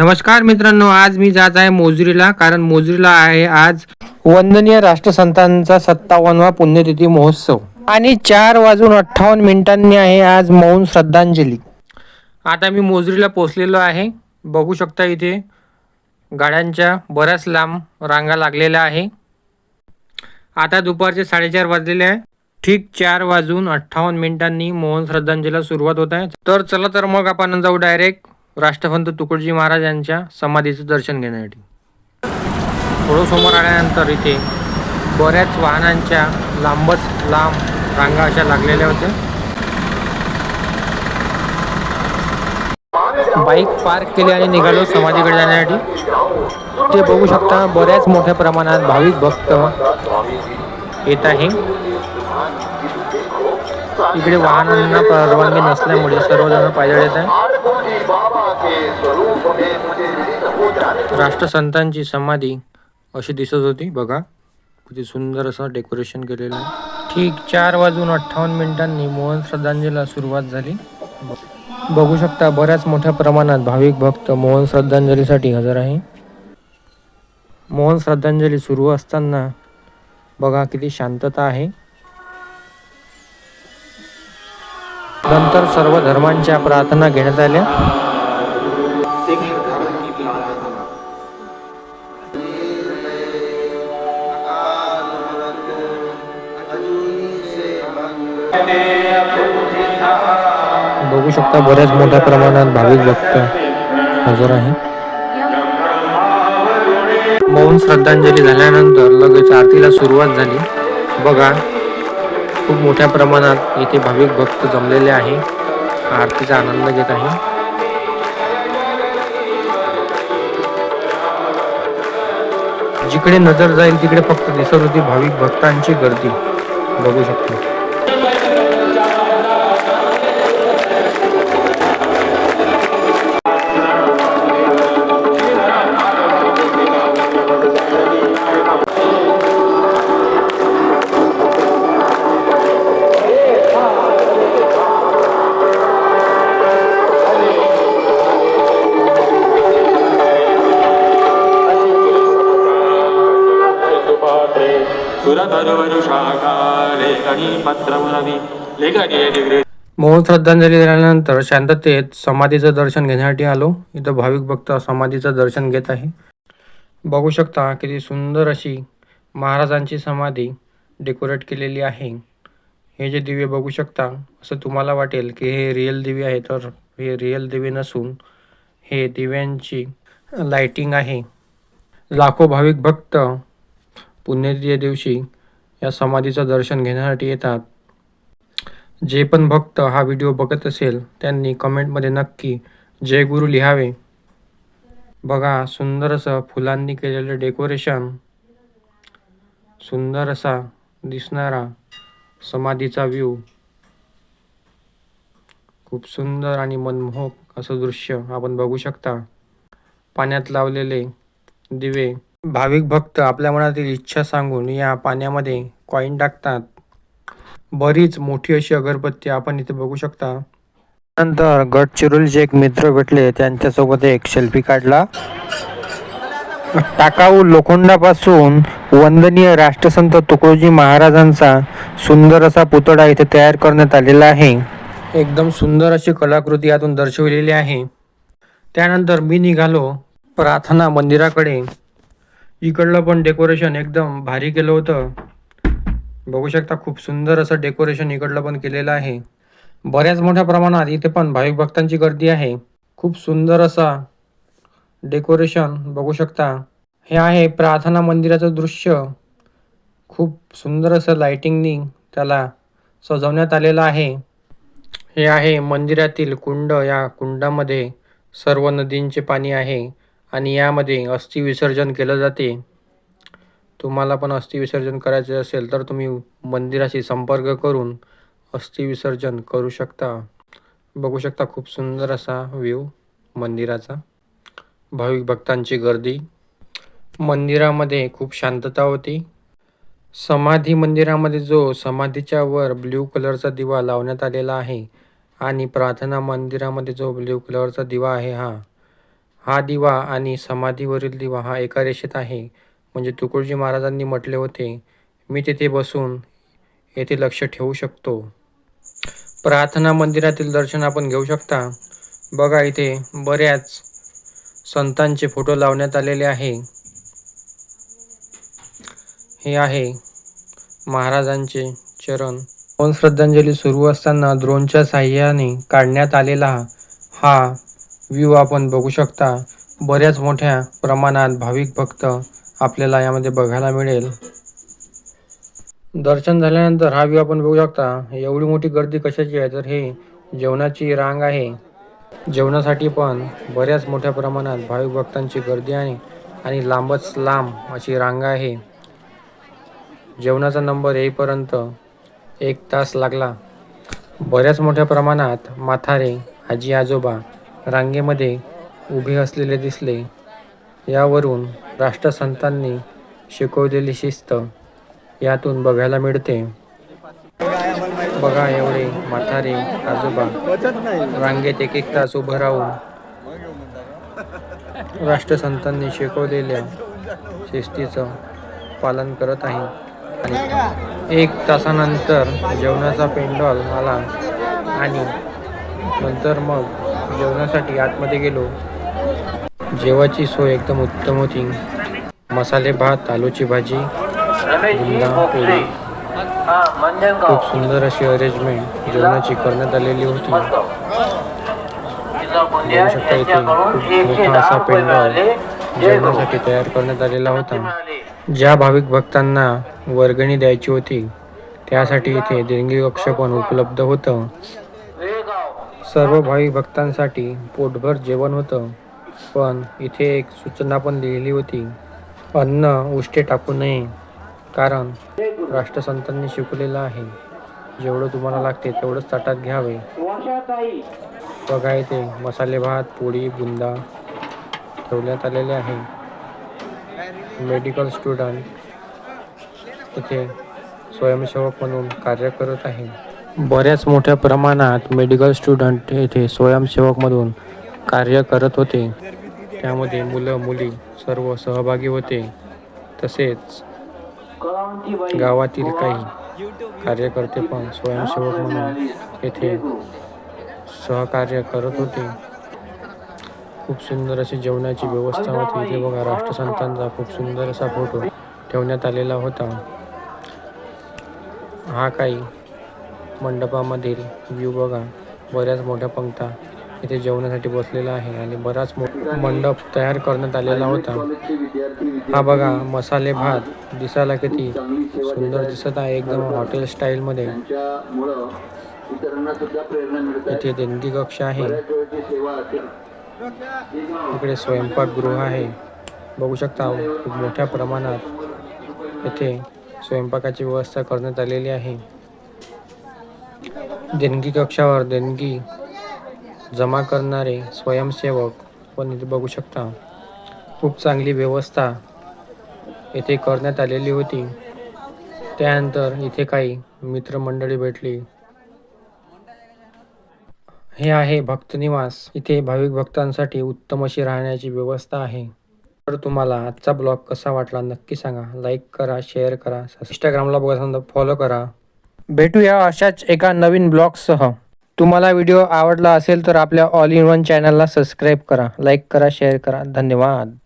नमस्कार मित्रांनो आज मी जात आहे मोजरीला कारण मोजरीला आहे आज वंदनीय राष्ट्रसंतांचा सत्तावन्नवा पुण्यतिथी महोत्सव. आणि चार वाजून अठ्ठावन्न मिनिटांनी आहे आज मौन श्रद्धांजली. आता मी मोजरीला पोचलेलो आहे. बघू शकता इथे गाड्यांच्या बऱ्याच लांब रांगा लागलेल्या आहे. आता दुपारचे साडेचार वाजलेले आहे. ठीक चार वाजून अठ्ठावन्न मिनिटांनी मोहन श्रद्धांजलीला सुरुवात होत आहे. तर चला तर मग आपण जाऊ डायरेक्ट राष्ट्रपंत तुकडोजी महाराज यांच्या समाधीचं दर्शन घेण्यासाठी. थोडं समोर आल्यानंतर इथे बऱ्याच वाहनांच्या लांबच लांब रांगा अशा लागलेल्या होत्या. बाईक पार्क केली आणि निघालो समाधीकडे जाण्यासाठी. ते बघू शकता बऱ्याच मोठ्या प्रमाणात भाविक भक्त येत आहे. इकडे वाहनांना परवानगी नसल्यामुळे सर्वजण पायदळ येत आहे राष्ट्रसंतांची समाधी अशी दिसत होती बघा. किती सुंदर असं डेकोरेशन केलेलं आहे. ठीक चार वाजून अठ्ठावन्न मिनिटांनी मोहन श्रद्धांजलीला सुरुवात झाली. बघू शकता बऱ्याच मोठ्या प्रमाणात भाविक भक्त मोहन श्रद्धांजलीसाठी हजर आहे. मोहन श्रद्धांजली सुरू असताना बघा किती शांतता आहे. नंतर सर्व धर्मांच्या प्रार्थना घेण्यात आल्या. बघू शकता बऱ्याच मोठ्या प्रमाणात भाविक भक्त हजर आहे मौन श्रद्धांजली झाल्यानंतर लगेच आरतीला सुरुवात झाली. बघा खूप मोठ्या प्रमाणात इथे भाविक भक्त जमलेले आहे. आरतीचा आनंद घेत आहे. जिकडे नजर जाईल तिकडे फक्त दिसत होती भाविक भक्तांची गर्दी. बघू शकतो. सुरतरुवरुषाका मोहन श्रद्धांजली दिल्यानंतर शांततेत समाधीचं दर्शन घेण्यासाठी आलो. इथं भाविक भक्त समाधीचं दर्शन घेत आहे. बघू शकता किती सुंदर अशी महाराजांची समाधी डेकोरेट केलेली आहे. हे जे दिवे बघू शकता असं तुम्हाला वाटेल की हे रिअल दिवे आहे तर हे रिअल दिवे नसून हे दिव्यांची लाइटिंग आहे. लाखो भाविक भक्त पुण्यतिथी दिवशी या समाधीचं दर्शन घेण्यासाठी येतात. जे पण भक्त हा व्हिडिओ बघत असेल त्यांनी कमेंटमध्ये नक्की जय गुरु लिहावे. बघा सुंदर असं फुलांनी केलेलं डेकोरेशन. सुंदर असा दिसणारा समाधीचा व्ह्यू खूप सुंदर आणि मनमोहक असं दृश्य आपण बघू शकता. पाण्यात लावलेले दिवे भाविक भक्त आपल्या मनातील इच्छा सांगून या पाण्यामध्ये कॉईन टाकतात. बरीच मोठी अशी अगरबत्ती आपण इथे बघू शकता. नंतर गडचिरोलीचे एक मित्र भेटले त्यांच्यासोबत एक सेल्फी काढला. टाकाऊ लोखंडापासून वंदनीय राष्ट्रसंत तुकडोजी महाराजांचा सुंदर असा पुतळा इथे तयार करण्यात आलेला आहे. एकदम सुंदर अशी कलाकृती यातून दर्शवलेली आहे. त्यानंतर मी निघालो प्रार्थना मंदिराकडे. इकडलं पण डेकोरेशन एकदम भारी केलं होतं. बघू शकता खूप सुंदर असं डेकोरेशन इकडलं पण केलेलं आहे. बऱ्याच मोठ्या प्रमाणात इथे पण भाविक भक्तांची गर्दी आहे. खूप सुंदर असा डेकोरेशन बघू शकता. हे आहे प्रार्थना मंदिराचं दृश्य. खूप सुंदर असं लाइटिंगनी त्याला सजवण्यात आलेलं आहे. हे आहे मंदिरातील कुंड. या कुंडामध्ये सर्व नदींचे पाणी आहे. आणि यामध्ये अस्थि विसर्जन केलं जाते. तुम्हाला पण अस्थि विसर्जन करायचे असेल तर तुम्ही मंदिराशी संपर्क करून अस्थि विसर्जन करू शकता. बघू शकता खूप सुंदर असा व्ह्यू मंदिराचा. भाविक भक्तांची गर्दी. मंदिरामध्ये खूप शांतता होती. समाधी मंदिरामध्ये जो समाधीच्या वर ब्ल्यू कलरचा दिवा लावण्यात आलेला आहे आणि प्रार्थना मंदिरामध्ये जो ब्ल्यू कलरचा दिवा आहे हा हा दिवा आणि समाधीवरील दिवा हा एका रेषेत आहे. म्हणजे तुकडोजी महाराजांनी म्हटले होते मी तेथे बसून येथे लक्ष ठेवू शकतो. प्रार्थना मंदिरातील दर्शन आपण घेऊ शकता. बघा इथे बऱ्याच संतांचे फोटो लावण्यात आलेले आहे. हे आहे महाराजांचे चरण. दोन श्रद्धांजली सुरू असताना द्रोणच्या साह्याने काढण्यात आलेला हा व्ह्यू आपण बघू शकता. बऱ्याच मोठ्या प्रमाणात भाविक भक्त आपल्याला यामध्ये बघायला मिळेल. दर्शन झाल्यानंतर हा व्ह्यू आपण बघू शकता. एवढी मोठी गर्दी कशाची आहे? तर हे जेवणाची रांग आहे. जेवणासाठी पण बऱ्याच मोठ्या प्रमाणात भाविक भक्तांची गर्दी आहे आणि लांबच लांब अशी रांग आहे. जेवणाचा नंबर येईपर्यंत एक तास लागला. बऱ्याच मोठ्या प्रमाणात माथारे आजी आजोबा रांगेमध्ये उभे असलेले दिसले. यावरून राष्ट्रसंतांनी शिकवलेली शिस्त यातून बघायला मिळते. बघा एवढे म्हातारे आजोबा. रांगेत एक एक तास उभं राहून राष्ट्रसंतांनी शिकवलेल्या शिस्तीचं पालन करत आहे. आणि एक तासानंतर जेवणाचा पेंडॉल आला आणि नंतर मग जेवणासाठी आतमध्ये गेलो. जेवाची सोय एकदम उत्तम होती. मसाले भात आलूची भाजी पोळी. खूप सुंदर अशी अरेंजमेंट जेवणाची करण्यात आलेली होती. बघू शकता इथे खूप मोठा असा पेंडॉल जेवणासाठी तयार करण्यात आलेला होता. ज्या भाविक भक्तांना वर्गणी द्यायची होती त्यासाठी इथे देणगी कक्ष पण उपलब्ध होतं. सर्व भाविक भक्तांसाठी पोटभर जेवण होतं. पण इथे एक सूचना पण लिहिली होती. अन्न उष्टे टाकू नये कारण राष्ट्रसंतांनी शिकवलेलं आहे. जेवढं तुम्हाला लागते तेवढंच ताटात घ्यावे. बघा इथे मसाले भात पोळी बुंदा ठेवण्यात आलेले आहे. मेडिकल स्टुडंट इथे स्वयंसेवक म्हणून कार्य करत आहे. बऱ्याच मोठ्या प्रमाणात मेडिकल स्टुडंट येथे स्वयंसेवकमधून कार्य करत होते. त्यामध्ये मुलं मुली सर्व सहभागी होते. तसेच गावातील काही कार्यकर्ते पण स्वयंसेवक म्हणून येथे सहकार्य करत होते. खूप सुंदर अशी जेवणाची व्यवस्था होती. इथे बघा राष्ट्रसंतांचा खूप सुंदर असा फोटो ठेवण्यात आलेला होता. हा काही मंडपामधील व्ह्यू बघा. बऱ्याच मोठ्या पंक्ता इथे जेवणासाठी बसलेला आहे आणि बराच मंडप तयार करण्यात आलेला होता. हा बघा मसाले भात दिसायला किती सुंदर दिसत आहे. एकदम हॉटेल स्टाईलमध्ये इथे देणगी कक्ष आहे. इकडे स्वयंपाकगृह आहे. बघू शकता खूप मोठ्या प्रमाणात इथे स्वयंपाकाची व्यवस्था करण्यात आलेली आहे. देणगी कक्षावर देणगी जमा करणारे स्वयंसेवक पण इथे बघू शकता. खूप चांगली व्यवस्था येथे करण्यात आलेली होती. त्यानंतर इथे काही मित्रमंडळी भेटली. हे आहे भक्त निवास इथे भाविक भक्तांसाठी उत्तम अशी राहण्याची व्यवस्था आहे. तर तुम्हाला आजचा ब्लॉग कसा वाटला नक्की सांगा. लाईक करा शेअर करा इंस्टाग्रामला बघा समजा फॉलो करा. भेटूया अशाच एका नवीन ब्लॉगसह. तुम्हाला व्हिडिओ आवडला असेल तर आपल्या ऑल इन वन चॅनलला सबस्क्राईब करा लाईक करा शेअर करा. धन्यवाद.